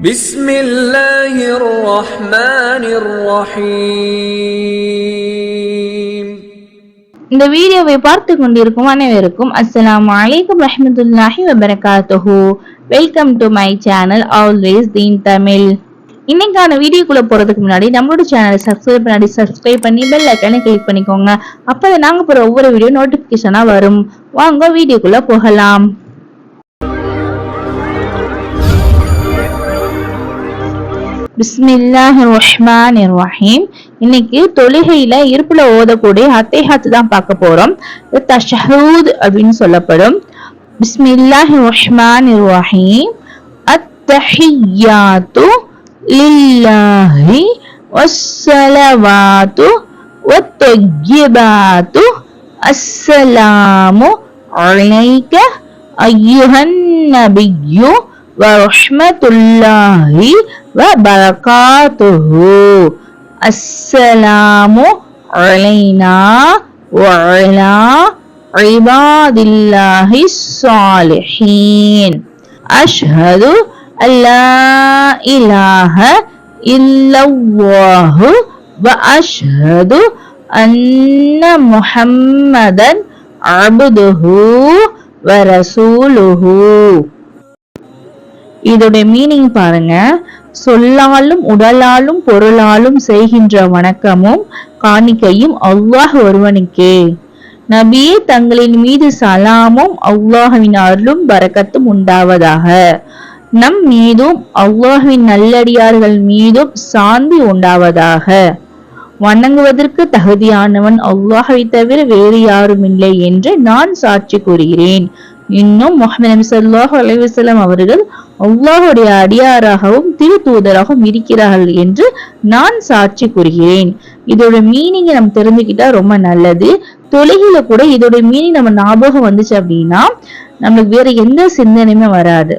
بسم الله الرحمن الرحيم இந்த வீடியோவை பார்த்து கொண்டிருக்கும் அனைவருக்கும் அஸ்ஸலாமு அலைக்கும் ரஹ்மத்துல்லாஹி வபரகாத்துஹு welcome to my channel always Deen Tamil இன்னைக்கான வீடியோக்குள்ள போறதுக்கு முன்னாடி நம்மளோட சேனலை சப்ஸ்கிரைப் பண்ணாடி சப்ஸ்கிரைப் பண்ணி பெல் ஐக்கானை கிளிக் பண்ணிக்கோங்க அப்பதான் நாங்க போற ஒவ்வொரு வீடியோ நோட்டிபிகேஷனா வரும் வாங்க வீடியோக்குள்ள போகலாம் பிஸ்மில்லாஹி ரஹ்மான் ரஹீம் இன்னைக்கு தொழுகையில இருப்புல ஓதக்கூடிய அத்தைஹாத்து தான் பார்க்க போறோம். தஷஹூத் அப்படின்னு சொல்லப்படும். பிஸ்மில்லாஹி ரஹ்மான் ரஹீம் அத்தஹியாத்து லில்லாஹி வஸ்ஸலவாத்து வத்தய்யிபாத்து அஸ்ஸலாமு அலைக்க அய்யுஹன் நபிய்யு ورحمة الله وبركاته السلام علينا وعلى عباد الله الصالحين أشهد أن لا إله إلا الله وأشهد أن محمدا عبده ورسوله இதோட மீனிங் பாருங்க. சொல்லாலும் உடலாலும் பொருளாலும் செய்கின்ற வணக்கமும் காணிக்கையும் அல்லாஹ் ஒருவனுக்கே. நபியே தங்களின் மீது சலாமும் அல்லாஹுவின் அருளும் பறக்கத்தும் உண்டாவதாக. நம் மீதும் அல்லாஹுவின் நல்லடியார்கள் மீதும் சாந்தி உண்டாவதாக. வணங்குவதற்கு தகுதியானவன் அல்லாஹை தவிர வேறு யாரும் இல்லை என்று நான் சாட்சி கூறுகிறேன். இன்னும் முகமது நபி சொல்லாஹ் அலைவசல்லம் அவர்கள் அல்லாஹுடைய அடியாராகவும் திரு தூதராகவும் இருக்கிறார்கள் என்று நான் சாட்சி கூறுகிறேன். இதோட மீனிங்கை நம்ம தெரிஞ்சுக்கிட்டா ரொம்ப நல்லது. தொழுகையில கூட இதோட மீனிங் நம்ம ஞாபகம் வந்துச்சு அப்படின்னா நம்மளுக்கு வேற எந்த சிந்தனையுமே வராது.